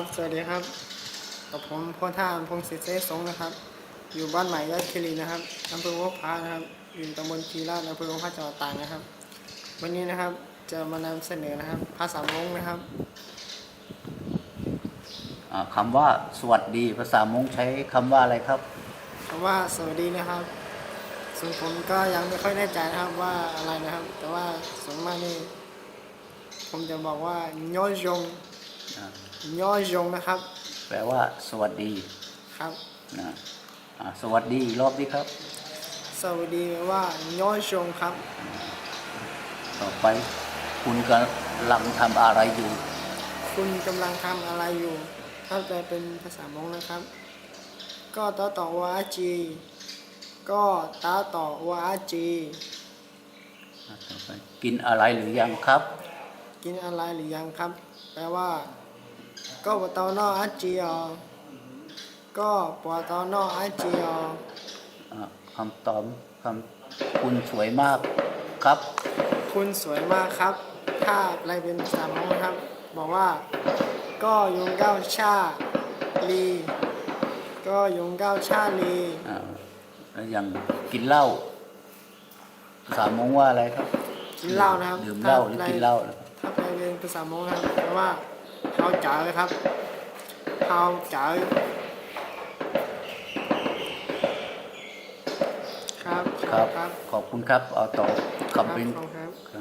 สิทธิ์เซสงนะครับ อยู่บ้านใหม่ยอดคิรีนะครับอำเภอวัวพระนะครับ อยู่ตำบลคีราชอำเภอวัวพระจังหวัดตากนะครับ วันนี้นะครับจะมานำเสนอนะครับ ภาษามงนะครับอ่าคำว่าสวัสดีภาษามงใช้คำว่าอะไรครับคำว่าสวัสดีนะครับส่วนผมก็ยังไม่ค่อยแน่ใจนะครับว่าอะไรนะครับ แต่ว่าส่วนมากนี่ผมจะบอกว่าย่อยงอ่า ย่อยงนะครับ แปลว่า สวัสดีครับ นะอ่าสวัสดีอีกรอบดีครับ สวัสดีแปลว่าย่อยงครับ ต่อไป คุณกำลังทำอะไรอยู่ คุณกำลังทำอะไรอยู่ ถ้าแปลเป็นภาษามงนะครับ ก็ต่อต่อว่าจี ก็ตาต่อว่าจีอ่าต่อไป กินอะไรหรือยังครับ กินอะไรหรือยังครับ แปลว่า ก็ปตอนออาจีออก็ปตอนออาจีอออ่าคำตอบคำคุณสวยมากครับ คุณสวยมากครับ ถ้าแปลเป็นภาษามงนะครับ บอกว่า ก็ยุงเก้าชาลี ก็ยุงเก้าชาลีอ่าแล้วอย่างกินเหล้าภาษามงว่าอะไรครับ กินเหล้านะครับดื่มเหล้าหรือกินเหล้านะครับถ้าแปลเป็นภาษามงนะครับแปลว่า เขาจ๋าเลยครับเขาจ๋าครับครับ ครับ ขอบคุณครับ เอาต่อครับคำเป็นข